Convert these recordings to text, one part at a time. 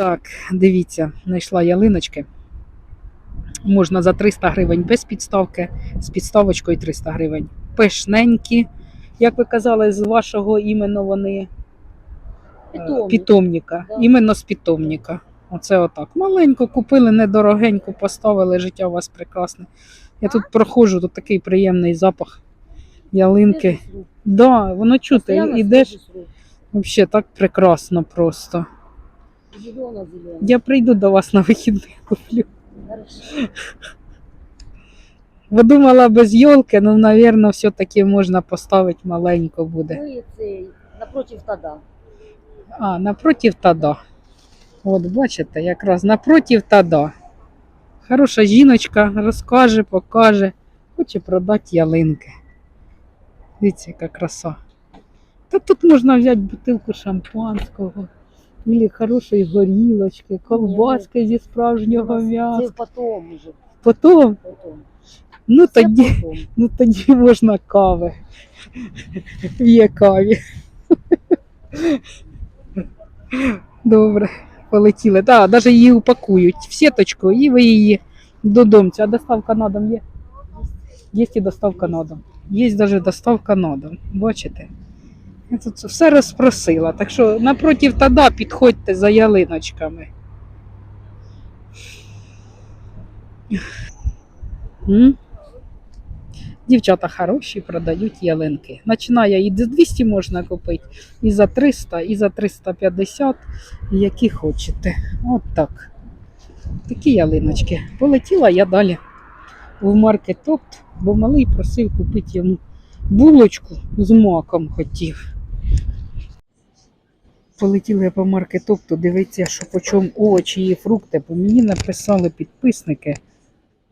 Так, дивіться, знайшла ялиночки. Можна за 300 гривень без підставки, з підставочкою 300 гривень. Пишненькі. Як ви казали, з вашого іменно вони е, Питомник. питомника. Да. Іменно з питомника. Оце отак. Маленько купили, недорогенько поставили, життя у вас прекрасне. Я тут проходжу, тут такий приємний запах ялинки. Да, воно чути, ідеш. Взагалі так прекрасно просто. Зелена, зелена. Я прийду до вас на вихідних куплю. Хорошо. Бо думала без йолки, ну, мабуть, все-таки можна поставити маленько буде. Ну і цей, напротив тада. А, напротив тада. От, бачите, якраз напротив тада. Хороша жіночка розкаже, покаже, хоче продати ялинки. Дивіться, яка краса. Та тут можна взяти бутилку шампанського, або хорошої горілочки, колбаски зі справжнього Це м'яса. потом уже. Потім, Потом. ну Це тоді. потом. Ну тоді можна кави. Є каві. Добре, полетіли. Так, навіть її упакують в сіточку і ви її додому. А доставка на дом є? Є і доставка на дом. Є навіть доставка на дом. Бачите? Я тут все розпросила. Так що напротив тада підходьте за ялиночками. М? Дівчата хороші продають ялинки. Починає і за 200 можна купити, і за 300, і за 350, які хочете. От так. Такі ялиночки. Полетіла я далі в маркетопт, бо малий просив купити йому булочку з маком хотів. Полетіла я по маркетопту, дивіться, що по овочі і фрукти, бо мені написали підписники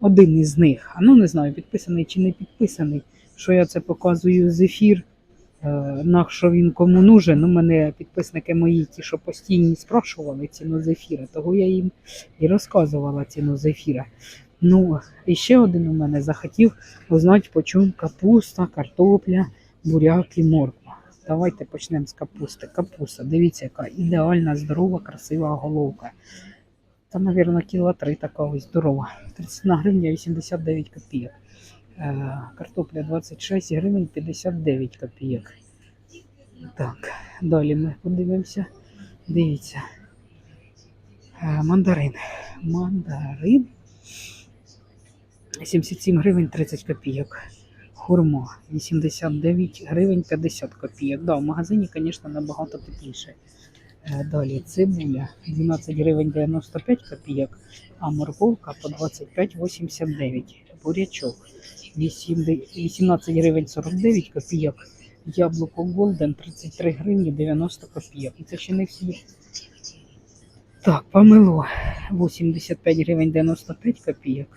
один із них. А ну не знаю, підписаний чи не підписаний, що я це показую з ефір. Е, на що він кому нужен. У мене підписники мої, ті, що постійно спрашували ціну з ефіра, того я їм і розказувала ціну з ефіра. Ну, і ще один у мене захотів узнати, по чому капуста, картопля, буряк і морква. Давайте почнемо з капусти. Капуста, дивіться, яка ідеальна, здорова, красива головка. Та, мабуть, кіло три така ось здорова. 31 гривня 89 копійок. Е, Картопля 26 гривень 59 копійок. Так, далі ми подивимося. Дивіться. Е, Мандарин. Мандарин. 77 гривень 30 копійок. Хурма 89 гривень 50 копійок. Да, в магазині, звісно, набагато тепліше. Е, Далі цибуля 12 гривень 95 копійок, а морковка по 25,89. Бурячок 18 гривень 49 копійок. Яблуко Голден 33 гривні 90 копійок. І це ще не всі. Так, помило 85 гривень 95 копійок.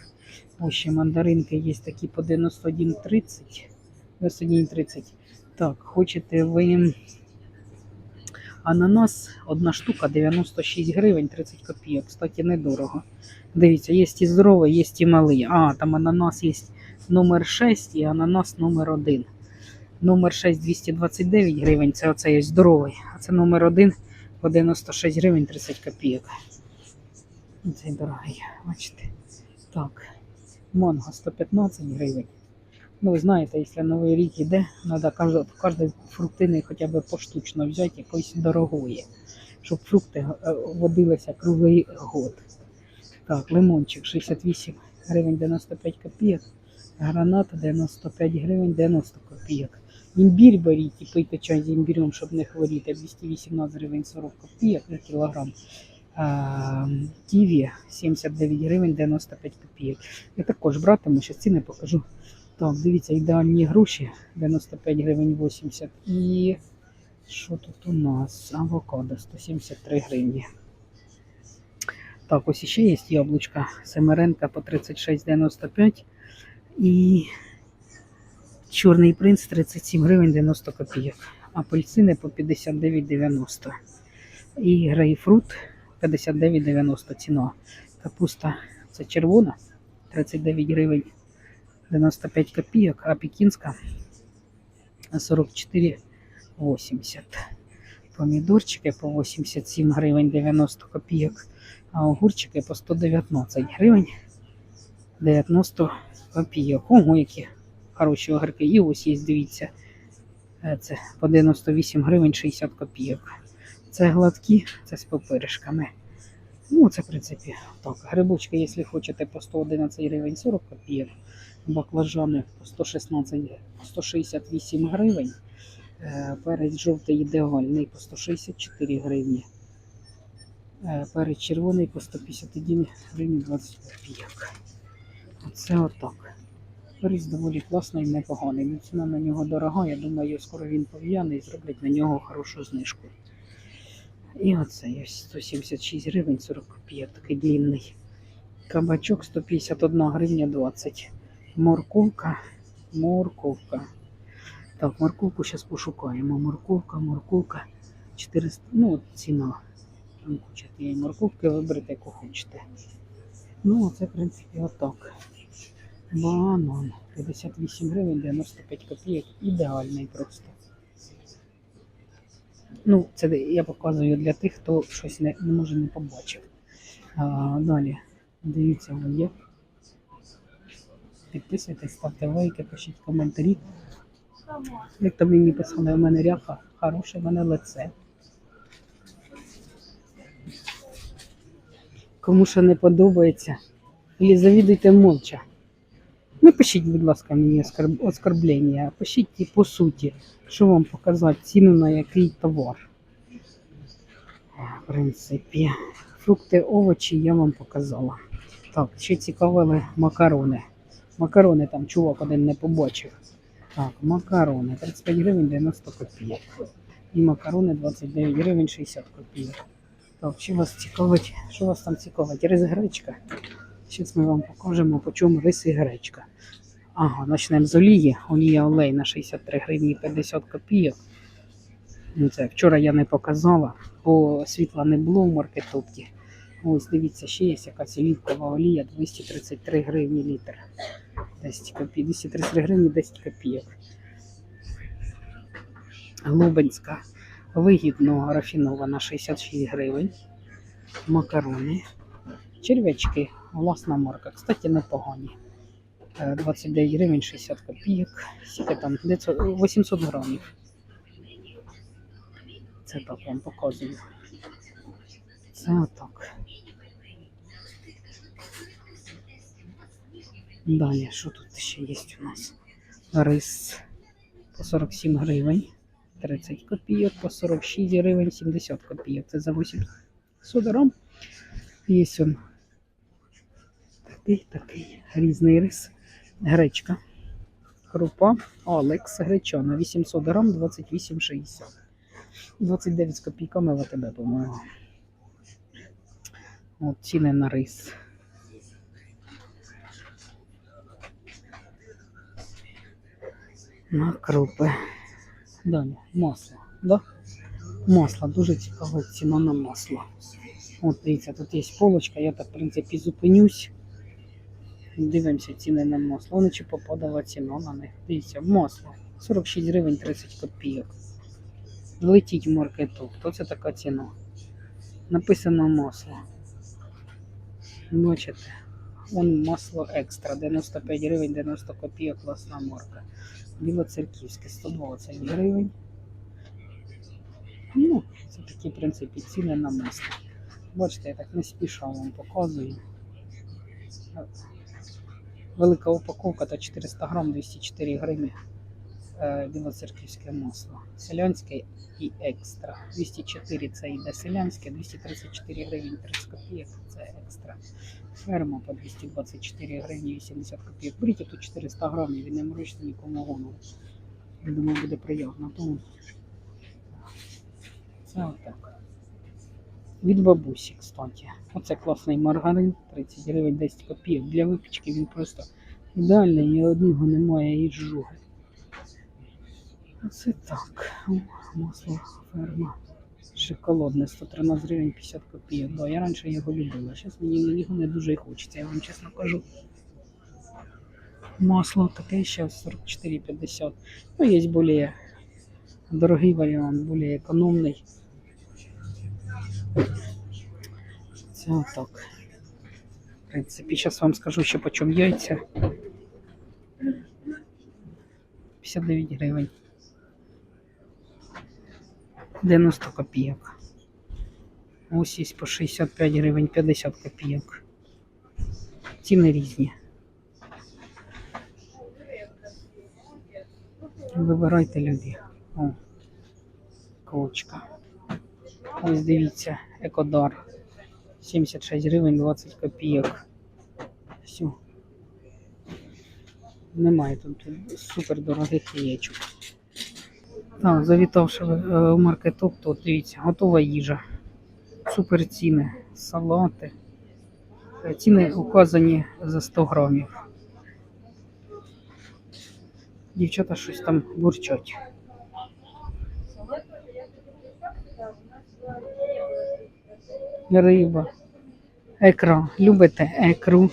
Ось ще мандаринки є такі по 91,30. 91,30. Так, хочете ви Ананас одна штука 96 гривень 30 копійок. Кстати, недорого. Дивіться, є і здоровий, є і малий. А, там ананас є номер 6 і ананас номер 1. Номер 6 229 гривень, це оцей здоровий. А це номер 1 по 96 гривень 30 копійок. Цей дорогий, бачите. Так, манго 115 гривень. Ну, ви знаєте, якщо новий рік іде, треба кожен фруктини хоча б поштучно взяти якоїсь дорогої, щоб фрукти е, водилися круглий год. Так, лимончик 68 гривень 95 копійок, гранат 95 гривень 90 копійок. Імбір беріть і пийте чай з імбірем, щоб не хворіти. 218 гривень 40 копійок на кілограм. А, Ківі 79 гривень 95 копійок. Я також братиму, ще ціни покажу. Так, дивіться, ідеальні груші 95 гривень 80. І що тут у нас? Авокадо 173 гривні. Так, ось ще є яблучка Семеренка по 36,95. І чорний принц 37 гривень 90 копійок. Апельсини по 59,90. І грейпфрут 59,90 ціна. Капуста це червона 39 гривень 95 копійок, а пекінська 44,80. Помідорчики по 87 гривень 90 копійок, а огурчики по 119 гривень 90 копійок. Ого, які хороші огірки. І ось є, дивіться, е, це по 98 гривень 60 копійок. Це гладкі, це з попиришками. Ну, це, в принципі, так. Грибочки, якщо хочете, по 111 гривень 40 копійок. Баклажани по 116, 168 гривень. Е, Перець жовтий ідеальний по 164 гривні. Е, Перець червоний по 151 гривні 20 копійок. Оце отак. Перець доволі класний і непоганий. Ну, Ціна на нього дорога. Я думаю, скоро він пов'яне і зроблять на нього хорошу знижку. І оце є 176 гривень 40 копійок, такий длинний. Кабачок 151 гривня 20. Морковка, морковка. Так, морковку зараз пошукаємо. Морковка, морковка. 400, ну ціна. Там куча тієї морковки, виберете, яку хочете. Ну, оце, в принципі, отак. Банан. 58 гривень, 95 копійок. Ідеальний просто. Ну, це я показую для тих, хто щось не, не може не побачив. А, далі. Дивіться, воно є. Підписуйтесь, ставте лайки, пишіть коментарі. Як там мені писали, у мене ряха, хороше в мене лице. Кому що не подобається, і завідуйте. Не пишіть, будь ласка, мені оскорблення, пишіть по суті, що вам показати ціну на який товар. В принципі, фрукти, овочі я вам показала. Так, ще цікавили макарони. Макарони там чувак один не побачив. Так, макарони 35 гривень 90 копійок. І макарони 29 гривень 60 копійок. Так, що вас цікавить? Що вас там цікавить? Рис гречка. Зараз ми вам покажемо, по чому рис і гречка. Ага, почнемо з олії. Олія олейна 63 гривні 50 копійок. Ну, це вчора я не показала, бо світла не було в маркетопті. Ось дивіться, ще є якась олівкова олія 233 гривні літр. 10 копійок. 233 гривні 10 копійок. Глобинська вигідно рафінована 66 гривень. Макарони. Черв'ячки, власна марка. Кстати, непогані. Е, 29 гривень 60 копійок. Скільки там? 800 грамів. Це так вам показую. Це отак. Далі, що тут ще є у нас? Рис по 47 гривень, 30 копійок, по 46 гривень, 70 копійок. Це за 800 грам. Є он такий, такий різний рис. Гречка. Крупа Алекс гречана 800 грам 28,60. 29 з копійками в АТБ, по-моєму. От ціни на рис. На крупи. Далі масло. Да? Масло. Дуже цікава ціна на масло. От дивіться, тут є полочка, я так, в принципі, зупинюсь. Дивимося ціни на масло. Чи попадала ціна на них. Дивіться, масло. 46 гривень 30 копійок. Летіть в маркету. Хто це така ціна? Написано масло. Бачите? Вон масло екстра, 95 гривень, 90 копійок, власна марка. Білоцерківське 120 гривень. Ну, це такі, в принципі, ціни на масло. Бачите, я так не спіша вам показую. Велика упаковка та 400 грам 204 гривні. Е, Білоцерківське масло. Селянське і екстра. 204 це йде селянське, 234 гривні 30 копійок це екстра. Ферма по 224 гривні 80 копійок. Беріть тут 400 грамів і не морочте нікому голову. Я думаю, буде приємно. Тому це отак. Від бабусі, кстати. Оце класний маргарин, 30 гривень 10 копійок. Для випічки він просто ідеальний, ні одного немає і жуги. Оце так. Масло ферма. Шоколадне 113 гривень 50 копійок. Да, я раніше його любила. Зараз мені його не дуже хочеться, я вам чесно кажу. Масло таке ще 44,50. Ну, є більш дорогий варіант, більш економний. Це отак. В принципі, зараз вам скажу, що почем яйця. 59 гривень. 90 копійок. Ось є по 65 гривень 50 копійок. Ціни різні. Вибирайте любі. О, кочка. Ось дивіться, екодар. 76 гривень 20 копійок. Все. Немає тут супер дорогих яєчок. Так, завітавши в е, в маркетоп, то дивіться, готова їжа. Супер ціни, салати. Е, Ціни указані за 100 грамів. Дівчата щось там бурчать. Риба. Екра. Любите екру?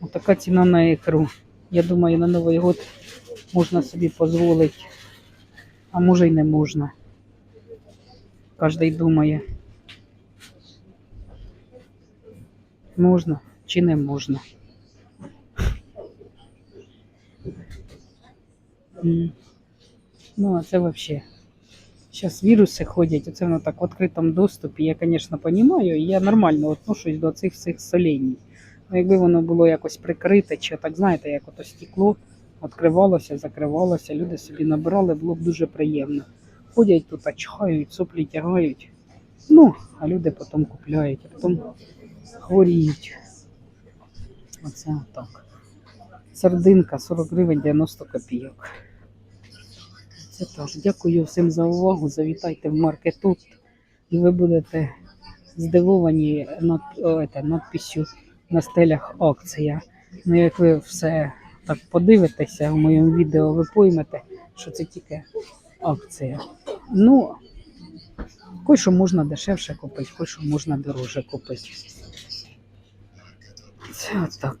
Отака ціна на екру. Я думаю, на Новий год можна собі дозволити. А може й не можна. Кожний думає. Можна чи не можна. Ну, а це взагалі. Зараз віруси ходять, оце воно так в відкритому доступі. Я, звісно, розумію, і я нормально отношусь до цих всіх солінь. Ну, якби воно було якось прикрите, чи так, знаєте, як ото стекло відкривалося, закривалося, люди собі набирали, було б дуже приємно. Ходять тут, чхають, соплі тягають. Ну, а люди потім купляють, а потім хворіють. Оце так. Сардинка 40 гривень 90 копійок. Це так. Дякую всім за увагу. Завітайте в маркетут, і ви будете здивовані над, ете, надписю на стелях акція. Ну, як ви все так подивитеся в моєму відео, ви поймете, що це тільки акція. Ну, кой що можна дешевше купити, кой що можна дорожче купити. Це отак.